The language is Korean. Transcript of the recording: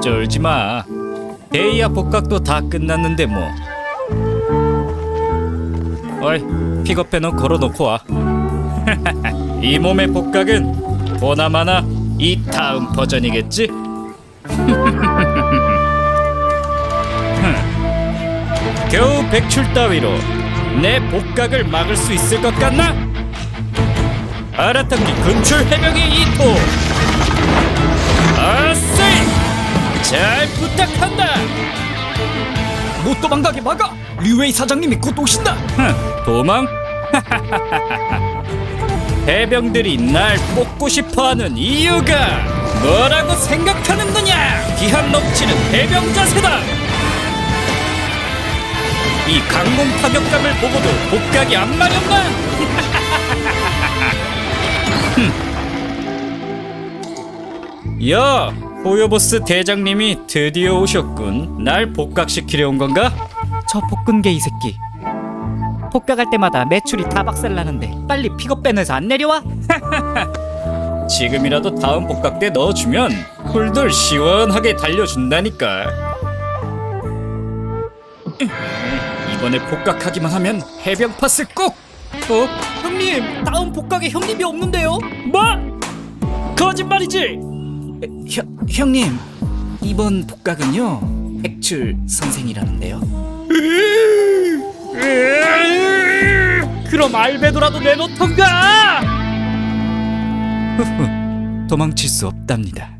쫄지 마. 데이아 복각도 다 끝났는데 뭐. 어이, 픽업해놓 걸어놓고 와. 이 몸의 복각은 보나마나 이 다음 버전이겠지? 겨우 백출 따위로 내 복각을 막을 수 있을 것 같나? 아라타키 근출 해병의 이토 부탁한다 못 도망가게 막아! 류웨이 사장님이 곧 오신다! 흥, 도망? 해병들이 날 뽑고 싶어하는 이유가 뭐라고 생각하는 거냐? 기함 넘치는 해병 자세다. 이 강공 타격감을 보고도 복각이 안 마렵나? 흠. 야, 호요보스 대장님이 드디어 오셨군. 날 복각시키려 온 건가? 저 복근개 이 새끼 복각할 때마다 매출이 다 박살나는데 빨리 픽업밴에서 안 내려와? 지금이라도 다음 복각 때 넣어주면 훌들 시원하게 달려준다니까. 이번에 복각하기만 하면 해병 파스 꼭. 어? 형님 다음 복각에 형님이 없는데요? 뭐? 거짓말이지. 형, 형님 이번 복각은요 백출 선생이라는데요 그럼 알베도라도 내놓던가. 도망칠 수 없답니다